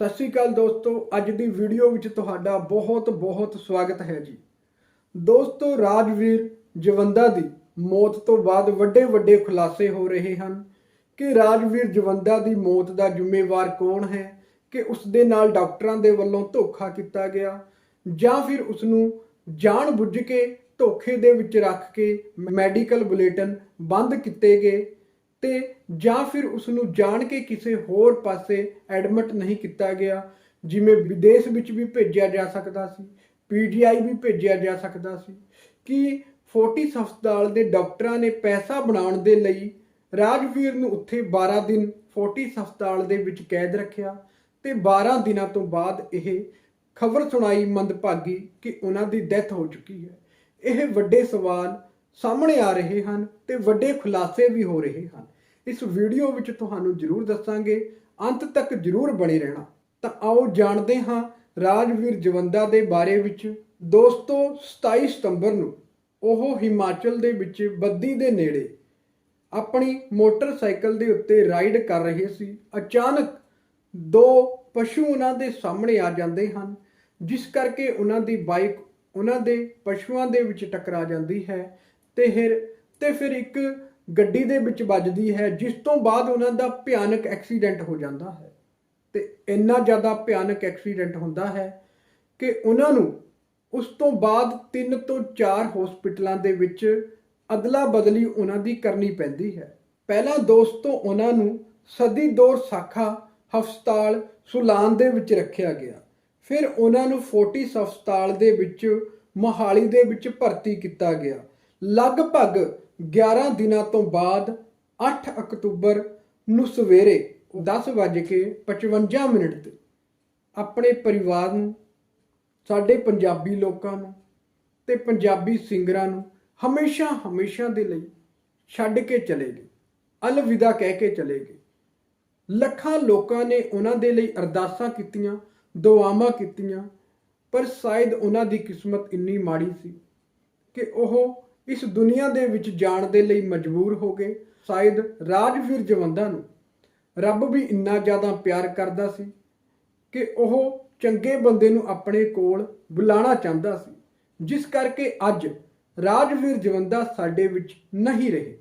ਸਤਿ ਸ਼੍ਰੀ ਅਕਾਲ ਦੋਸਤੋ, ਅੱਜ ਦੀ ਵੀਡੀਓ ਵਿੱਚ ਤੁਹਾਡਾ ਬਹੁਤ ਬਹੁਤ ਸਵਾਗਤ ਹੈ ਜੀ। ਦੋਸਤੋ, ਰਾਜਵੀਰ ਜਵੰਦਾ ਦੀ ਮੌਤ ਤੋਂ ਬਾਅਦ ਵੱਡੇ ਵੱਡੇ ਖੁਲਾਸੇ ਹੋ ਰਹੇ ਹਨ ਕਿ ਰਾਜਵੀਰ ਜਵੰਦਾ ਦੀ ਮੌਤ ਦਾ ਜ਼ਿੰਮੇਵਾਰ ਕੌਣ ਹੈ, ਕਿ ਉਸ ਦੇ ਨਾਲ ਡਾਕਟਰਾਂ ਦੇ ਵੱਲੋਂ ਧੋਖਾ ਕੀਤਾ ਗਿਆ, ਜਾਂ ਫਿਰ ਉਸ ਨੂੰ ਜਾਣ ਬੁੱਝ ਕੇ ਧੋਖੇ ਦੇ ਵਿੱਚ ਰੱਖ ਕੇ ਮੈਡੀਕਲ ਬੁਲੇਟਿਨ ਬੰਦ ਕੀਤੇ ਗਏ। ਤੇ ਜਾਂ ਫਿਰ ਉਸ ਨੂੰ ਜਾਣ ਕੇ ਕਿਸੇ ਹੋਰ ਪਾਸੇ ਐਡਮਿਟ ਨਹੀਂ ਕੀਤਾ ਗਿਆ, ਜਿਵੇਂ ਵਿਦੇਸ਼ ਵਿੱਚ ਵੀ ਭੇਜਿਆ ਜਾ ਸਕਦਾ ਸੀ ਪੀਜੀਆਈ ਵੀ ਭੇਜਿਆ ਜਾ ਸਕਦਾ ਸੀ, ਕਿ ਫੋਰਟਿਸ ਹਸਪਤਾਲ ਦੇ ਡਾਕਟਰਾਂ ਨੇ ਪੈਸਾ ਬਣਾਉਣ ਦੇ ਲਈ ਰਾਜਵੀਰ ਨੂੰ ਉੱਥੇ 12 ਦਿਨ ਫੋਰਟਿਸ ਹਸਪਤਾਲ ਦੇ ਵਿੱਚ ਕੈਦ ਰੱਖਿਆ ਤੇ 12 ਦਿਨਾਂ ਤੋਂ ਬਾਅਦ ਇਹ ਖਬਰ ਸੁਣਾਈ ਮੰਦਭਾਗੀ ਕਿ ਉਹਨਾਂ ਦੀ ਡੈਥ ਹੋ ਚੁੱਕੀ ਹੈ। ਇਹ ਵੱਡੇ ਸਵਾਲ ਸਾਹਮਣੇ ਆ ਰਹੇ ਹਨ ਤੇ ਵੱਡੇ ਖੁਲਾਸੇ ਵੀ ਹੋ ਰਹੇ ਹਨ। ਇਸ ਵੀਡੀਓ ਵਿੱਚ ਤੁਹਾਨੂੰ ਜ਼ਰੂਰ ਦੱਸਾਂਗੇ, ਅੰਤ ਤੱਕ ਜ਼ਰੂਰ ਬਣੇ ਰਹਿਣਾ। ਤਾਂ ਆਓ ਜਾਣਦੇ ਹਾਂ ਰਾਜਵੀਰ ਜਵੰਦਾ ਦੇ ਬਾਰੇ ਵਿੱਚ। ਦੋਸਤੋ 27 ਸਤੰਬਰ ਨੂੰ ਉਹ ਹਿਮਾਚਲ ਦੇ ਵਿੱਚ ਬੱਦੀ ਦੇ ਨੇੜੇ ਆਪਣੀ ਮੋਟਰਸਾਈਕਲ ਦੇ ਉੱਤੇ ਰਾਈਡ ਕਰ ਰਹੇ ਸੀ। ਅਚਾਨਕ ਦੋ ਪਸ਼ੂ ਉਹਨਾਂ ਦੇ ਸਾਹਮਣੇ ਆ ਜਾਂਦੇ ਹਨ, ਜਿਸ ਕਰਕੇ ਉਹਨਾਂ ਦੀ ਬਾਈਕ ਉਹਨਾਂ ਦੇ ਪਸ਼ੂਆਂ ਦੇ ਵਿੱਚ ਟਕਰਾ ਜਾਂਦੀ ਹੈ। ਤੇ ਫਿਰ ਤੇ ਫਿਰ ਇੱਕ ਗੱਡੀ ਦੇ ਵਿੱਚ ਵੱਜਦੀ ਹੈ, ਜਿਸ ਤੋਂ ਬਾਅਦ ਉਹਨਾਂ ਦਾ ਭਿਆਨਕ ਐਕਸੀਡੈਂਟ ਹੋ ਜਾਂਦਾ ਹੈ। ਤੇ ਇੰਨਾ ਜ਼ਿਆਦਾ ਭਿਆਨਕ ਐਕਸੀਡੈਂਟ ਹੁੰਦਾ ਹੈ ਕਿ ਉਹਨਾਂ ਨੂੰ ਉਸ ਤੋਂ ਬਾਅਦ 3 ਤੋਂ 4 ਹਸਪੀਟਲਾਂ ਦੇ ਵਿੱਚ ਅਦਲਾ ਬਦਲੀ ਉਹਨਾਂ ਦੀ ਕਰਨੀ ਪੈਂਦੀ ਹੈ। ਪਹਿਲਾਂ ਦੋਸਤੋ, ਉਹਨਾਂ ਨੂੰ ਸਦੀ ਦੌਰ ਸਾਖਾ, ਹਸਪਤਾਲ, ਸੁਲਾਨ ਦੇ ਵਿੱਚ ਰੱਖਿਆ ਗਿਆ। ਫਿਰ ਉਹਨਾਂ ਨੂੰ ਫੋਰਟਿਸ ਹਸਪਤਾਲ ਦੇ ਵਿੱਚ, ਮੋਹਾਲੀ ਦੇ ਵਿੱਚ ਭਰਤੀ ਕੀਤਾ ਗਿਆ। ਲਗਭਗ 11 ਦਿਨਾਂ ਤੋਂ ਬਾਅਦ 8 ਅਕਤੂਬਰ ਨੂੰ ਸਵੇਰੇ 10:55 ਮਿੰਟ ਤੇ ਆਪਣੇ ਪਰਿਵਾਰ ਨੂੰ, ਸਾਡੇ ਪੰਜਾਬੀ ਲੋਕਾਂ ਨੂੰ ਤੇ ਪੰਜਾਬੀ ਸਿੰਗਰਾਂ ਨੂੰ ਹਮੇਸ਼ਾ ਹਮੇਸ਼ਾ ਦੇ ਲਈ ਛੱਡ ਕੇ ਚਲੇ ਗਏ, ਅਲਵਿਦਾ ਕਹਿ ਕੇ ਚਲੇ ਗਏ। ਲੱਖਾਂ ਲੋਕਾਂ ਨੇ ਉਹਨਾਂ ਦੇ ਲਈ ਅਰਦਾਸਾਂ ਕੀਤੀਆਂ, ਦੁਆਵਾਂ ਕੀਤੀਆਂ, ਪਰ ਸ਼ਾਇਦ ਉਹਨਾਂ ਦੀ ਕਿਸਮਤ ਇੰਨੀ ਮਾੜੀ ਸੀ ਕਿ ਉਹ ਇਸ ਦੁਨੀਆ ਦੇ ਵਿੱਚ ਜਾਣ ਦੇ ਲਈ ਮਜਬੂਰ ਹੋ ਗਏ। ਸ਼ਾਇਦ ਰਾਜਵੀਰ ਜਵੰਦਾ ਨੂੰ ਰੱਬ ਵੀ ਇੰਨਾ ਜ਼ਿਆਦਾ ਪਿਆਰ ਕਰਦਾ ਸੀ ਕਿ ਉਹ ਚੰਗੇ ਬੰਦੇ ਨੂੰ ਆਪਣੇ ਕੋਲ ਬੁਲਾਣਾ ਚਾਹੁੰਦਾ ਸੀ, ਜਿਸ ਕਰਕੇ ਅੱਜ ਰਾਜਵੀਰ ਜਵੰਦਾ ਸਾਡੇ ਵਿੱਚ ਨਹੀਂ ਰਹੇ।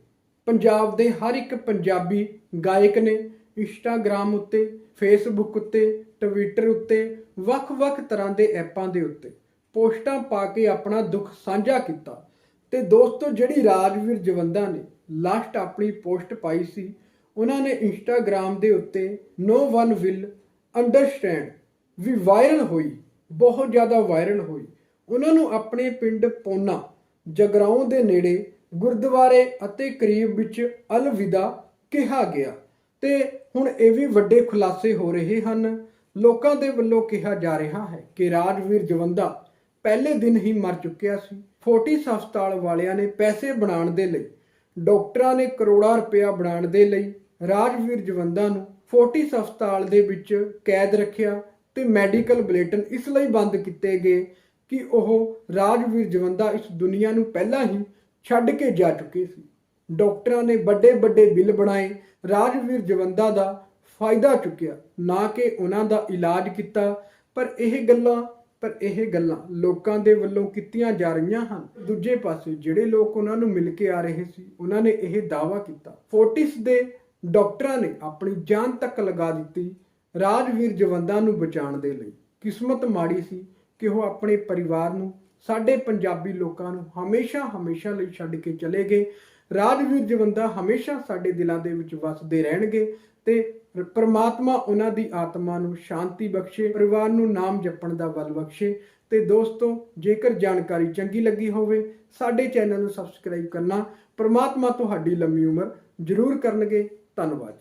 ਪੰਜਾਬ ਦੇ ਹਰ ਇੱਕ ਪੰਜਾਬੀ ਗਾਇਕ ਨੇ ਇੰਸਟਾਗ੍ਰam ਉੱਤੇ, ਫੇਸਬੁੱਕ ਉੱਤੇ, ਟਵਿੱਟਰ ਉੱਤੇ, ਵੱਖ-ਵੱਖ ਤਰ੍ਹਾਂ ਦੇ ਐਪਾਂ ਦੇ ਉੱਤੇ ਪੋਸਟਾਂ ਪਾ ਕੇ ਆਪਣਾ ਦੁੱਖ ਸਾਂਝਾ ਕੀਤਾ। ਤੇ ਦੋਸਤੋ, ਜਿਹੜੀ ਰਾਜਵੀਰ ਜਵੰਦਾ ਨੇ ਲਾਸਟ ਆਪਣੀ ਪੋਸਟ ਪਾਈ ਸੀ, ਉਹਨਾਂ ਨੇ ਇੰਸਟਾਗ੍ਰam ਦੇ ਉੱਤੇ ਨੋ ਵਨ ਵਿਲ ਅੰਡਰਸਟੈਂਡ ਵੀ ਵਾਇਰਲ ਹੋਈ, ਬਹੁਤ ਜ਼ਿਆਦਾ ਵਾਇਰਲ ਹੋਈ। ਉਹਨਾਂ ਨੂੰ ਆਪਣੇ ਪਿੰਡ ਪੋਨਾ, ਜਗਰਾਉਂ ਦੇ ਨੇੜੇ ਗੁਰਦੁਆਰੇ ਅਤੇ ਕਰੀਬ ਵਿੱਚ ਅਲਵਿਦਾ ਕਿਹਾ ਗਿਆ। ਤੇ ਹੁਣ ਇਹ ਵੀ ਵੱਡੇ ਖੁਲਾਸੇ ਹੋ ਰਹੇ ਹਨ। ਲੋਕਾਂ ਦੇ ਵੱਲੋਂ ਕਿਹਾ ਜਾ ਰਿਹਾ ਹੈ ਕਿ ਰਾਜਵੀਰ ਜਵੰਦਾ ਪਹਿਲੇ ਦਿਨ ਹੀ ਮਰ ਚੁੱਕਿਆ ਸੀ। ਫੋਰਟਿਸ ਹਸਪਤਾਲ ਵਾਲਿਆਂ ਨੇ ਪੈਸੇ ਬਣਾਉਣ ਦੇ ਲਈ, ਡਾਕਟਰਾਂ ਨੇ ਕਰੋੜਾਂ ਰੁਪਇਆ ਬਣਾਉਣ ਦੇ ਲਈ ਰਾਜਵੀਰ ਜਵੰਦਾ ਨੂੰ ਫੋਰਟਿਸ ਹਸਪਤਾਲ ਦੇ ਵਿੱਚ ਕੈਦ ਰੱਖਿਆ ਤੇ ਮੈਡੀਕਲ ਬੁਲੇਟਿਨ ਇਸ ਲਈ ਬੰਦ ਕੀਤੇ ਗਏ ਕਿ ਉਹ ਰਾਜਵੀਰ ਜਵੰਦਾ ਇਸ ਦੁਨੀਆ ਨੂੰ ਪਹਿਲਾਂ ਹੀ ਛੱਡ ਕੇ ਜਾ ਚੁੱਕੇ ਸੀ। ਡਾਕਟਰਾਂ ਨੇ ਵੱਡੇ ਵੱਡੇ ਬਿੱਲ ਬਣਾਏ, ਰਾਜਵੀਰ ਜਵੰਦਾ ਦਾ ਫਾਇਦਾ ਚੁੱਕਿਆ, ਨਾ ਕਿ ਉਹਨਾਂ ਦਾ ਇਲਾਜ ਕੀਤਾ, ਪਰ ਇਹ ਗੱਲਾਂ ਪਰ ਇਹ ਗੱਲਾਂ ਲੋਕਾਂ ਦੇ ਵੱਲੋਂ ਕੀਤੀਆਂ ਜਾ ਰਹੀਆਂ ਹਨ। ਦੂਜੇ ਪਾਸੇ ਜਿਹੜੇ ਲੋਕ ਉਹਨਾਂ ਨੂੰ ਮਿਲ ਕੇ ਆ ਰਹੇ ਸੀ, ਉਹਨਾਂ ਨੇ ਇਹ ਦਾਅਵਾ ਕੀਤਾ। ਫੋਰਟਿਸ ਦੇ ਡਾਕਟਰਾਂ ਨੇ ਆਪਣੀ ਜਾਨ ਤੱਕ ਲਗਾ ਦਿੱਤੀ ਰਾਜਵੀਰ ਜਵੰਦਾਂ ਨੂੰ ਬਚਾਉਣ ਦੇ ਲਈ। ਕਿਸਮਤ ਮਾੜੀ ਸੀ ਕਿ ਉਹ ਆਪਣੇ ਪਰਿਵਾਰ ਨੂੰ, ਸਾਡੇ ਪੰਜਾਬੀ ਲੋਕਾਂ ਨੂੰ ਹਮੇਸ਼ਾ ਹਮੇਸ਼ਾ ਲਈ ਛੱਡ ਕੇ ਚਲੇ ਗਏ। ਰਾਜਵੀਰ ਜਵੰਦਾ ਹਮੇਸ਼ਾ ਸਾਡੇ ਦਿਲਾਂ ਦੇ ਵਿੱਚ ਵੱਸਦੇ ਰਹਿਣਗੇ ਤੇ ਪਰਮਾਤਮਾ ਉਹਨਾਂ ਦੀ ਆਤਮਾ ਨੂੰ ਸ਼ਾਂਤੀ ਬਖਸ਼ੇ, ਪਰਿਵਾਰ ਨੂੰ ਨਾਮ ਜਪਣ ਦਾ ਬਲ ਬਖਸ਼ੇ। ਤੇ ਦੋਸਤੋ, ਜੇਕਰ ਜਾਣਕਾਰੀ ਚੰਗੀ ਲੱਗੀ ਹੋਵੇ, ਸਾਡੇ ਚੈਨਲ ਨੂੰ ਸਬਸਕ੍ਰਾਈਬ ਕਰਨਾ। ਪਰਮਾਤਮਾ ਤੁਹਾਡੀ ਲੰਮੀ ਉਮਰ ਜ਼ਰੂਰ ਕਰਨਗੇ। ਧੰਨਵਾਦ